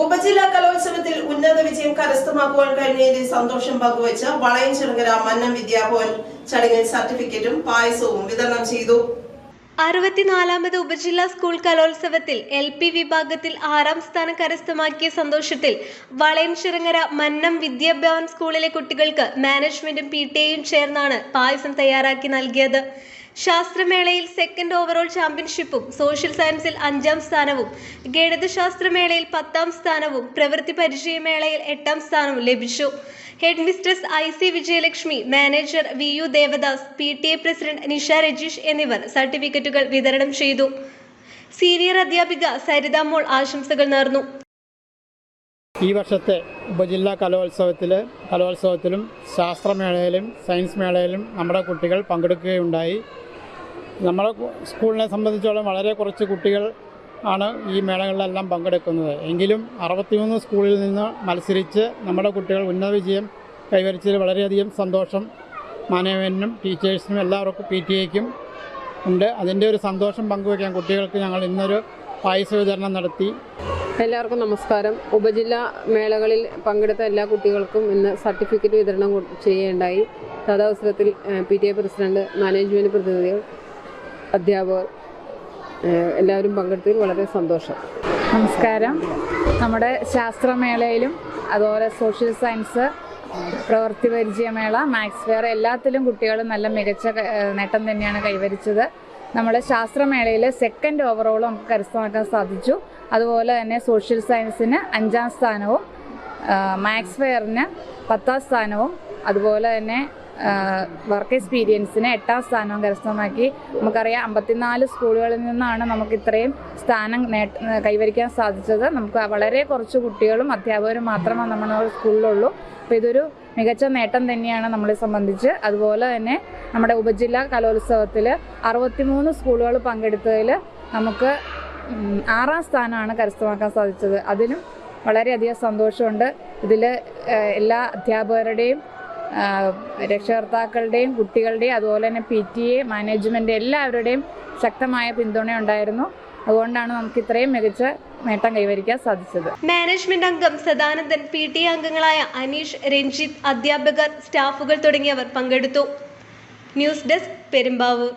ഉപജില്ലാ കലോത്സവത്തിൽ ഉന്നത വിജയം കരസ്ഥമാക്കുവാൻ കഴിഞ്ഞതിൽ സന്തോഷം പങ്കുവച്ച് വളയം ചെറുകര മന്നം വിദ്യാഭവൻ ചടങ്ങിൽ സർട്ടിഫിക്കറ്റും പായസവും വിതരണം ചെയ്തു. അറുപത്തിനാലാമത് ഉപജില്ലാ സ്കൂൾ കലോത്സവത്തിൽ എൽ പി വിഭാഗത്തിൽ ആറാം സ്ഥാനം കരസ്ഥമാക്കിയ സന്തോഷത്തിൽ വളയൻചിറങ്ങര മന്നം വിദ്യാഭവൻ സ്കൂളിലെ കുട്ടികൾക്ക് മാനേജ്മെന്റും പി ടി എയും ചേർന്നാണ് പായസം തയ്യാറാക്കി നൽകിയത്. ശാസ്ത്രമേളയിൽ സെക്കൻഡ് ഓവറോൾ ചാമ്പ്യൻഷിപ്പും സോഷ്യൽ സയൻസിൽ അഞ്ചാം സ്ഥാനവും ഗണിതശാസ്ത്രമേളയിൽ പത്താം സ്ഥാനവും പ്രവൃത്തി പരിചയമേളയിൽ എട്ടാം സ്ഥാനവും ലഭിച്ചു. Headmistress I C Vijayalakshmi manager V U Devadas P T A president Nisha Rajeesh എന്നിവർ സർട്ടിഫിക്കറ്റുകൾ വിതരണം ചെയ്തു. സീനിയർ അധ്യാപിക സരിത മോൾ ആശംസകൾ നേർന്നു. ഈ വർഷത്തെ ഉപജില്ലാ കലോത്സവത്തിൽ കലോത്സവത്തിലും ശാസ്ത്രമേളയിലും സയൻസ് മേളയിലും നമ്മുടെ കുട്ടികൾ പങ്കെടുക്കുകയുണ്ടായി. നമ്മുടെ സ്കൂളിനെ സംബന്ധിച്ചോളം വളരെ കുറച്ച് കുട്ടികൾ ആണ് ഈ മേളകളിലെല്ലാം പങ്കെടുക്കുന്നത്. എങ്കിലും അറുപത്തിമൂന്ന് സ്കൂളിൽ നിന്ന് മത്സരിച്ച് നമ്മുടെ കുട്ടികൾ ഉന്നത വിജയം കൈവരിച്ചതിൽ വളരെയധികം സന്തോഷം മാനേജ്മെന്റിനും ടീച്ചേഴ്സിനും എല്ലാവർക്കും പി ടി എക്കും ഉണ്ട്. അതിന്റെ ഒരു സന്തോഷം പങ്കുവയ്ക്കാൻ കുട്ടികൾക്ക് ഞങ്ങൾ ഇന്നൊരു പായസ വിതരണം നടത്തി. എല്ലാവർക്കും നമസ്കാരം. ഉപജില്ലാ മേളകളിൽ പങ്കെടുത്ത എല്ലാ കുട്ടികൾക്കും ഇന്ന് സർട്ടിഫിക്കറ്റ് വിതരണം ചെയ്യേണ്ടായി തഥാവസരത്തിൽ P T A president management പ്രതിനിധികൾ അധ്യാപകർ എല്ലാവരും പങ്കെടുത്തതിൽ വളരെ സന്തോഷം. നമസ്കാരം. നമ്മുടെ ശാസ്ത്രമേളയിലും അതുപോലെ സോഷ്യൽ സയൻസ് പ്രവൃത്തി പരിചയമേള മാത്സ് ഫെയർ എല്ലാത്തിലും കുട്ടികൾ നല്ല മികച്ച നേട്ടം തന്നെയാണ് കൈവരിച്ചത്. നമ്മുടെ ശാസ്ത്രമേളയിൽ സെക്കൻഡ് ഓവറോളും നമുക്ക് കരസ്ഥമാക്കാൻ സാധിച്ചു. അതുപോലെ തന്നെ സോഷ്യൽ സയൻസിന് അഞ്ചാം സ്ഥാനവും മാത്സ് ഫെയറിന് പത്താം സ്ഥാനവും അതുപോലെ തന്നെ വർക്ക് എക്സ്പീരിയൻസിനെ എട്ടാം സ്ഥാനവും കരസ്ഥമാക്കി. നമുക്കറിയാം അമ്പത്തിനാല് സ്കൂളുകളിൽ നിന്നാണ് നമുക്ക് ഇത്രയും സ്ഥാനം കൈവരിക്കാൻ സാധിച്ചത്. നമുക്ക് വളരെ കുറച്ച് കുട്ടികളും അധ്യാപകരും മാത്രമേ നമ്മുടെ സ്കൂളിലുള്ളൂ. അപ്പോൾ ഇതൊരു മികച്ച നേട്ടം തന്നെയാണ് നമ്മളെ സംബന്ധിച്ച്. അതുപോലെ തന്നെ നമ്മുടെ ഉപജില്ലാ കലോത്സവത്തിൽ അറുപത്തിമൂന്ന് സ്കൂളുകൾ പങ്കെടുത്തതിൽ നമുക്ക് ആറാം സ്ഥാനമാണ് കരസ്ഥമാക്കാൻ സാധിച്ചത്. അതിനും വളരെയധികം സന്തോഷമുണ്ട്. ഇതിൽ എല്ലാ അധ്യാപകരുടെയും രക്ഷകർത്താക്കളുടെയും കുട്ടികളുടെയും അതുപോലെ തന്നെ പി ടി എ മാനേജ്മെന്റ് എല്ലാവരുടെയും ശക്തമായ പിന്തുണ ഉണ്ടായിരുന്നു അതുകൊണ്ടാണ് നമുക്ക് ഇത്രയും മികച്ച നേട്ടം കൈവരിക്കാൻ സാധിച്ചത്. മാനേജ്മെന്റ് അംഗം സദാനന്ദൻ പി ടി അംഗങ്ങളായ അനീഷ് രഞ്ജിത്ത് അധ്യാപകർ സ്റ്റാഫുകൾ തുടങ്ങിയവർ പങ്കെടുത്തു. News desk Perumbavoor.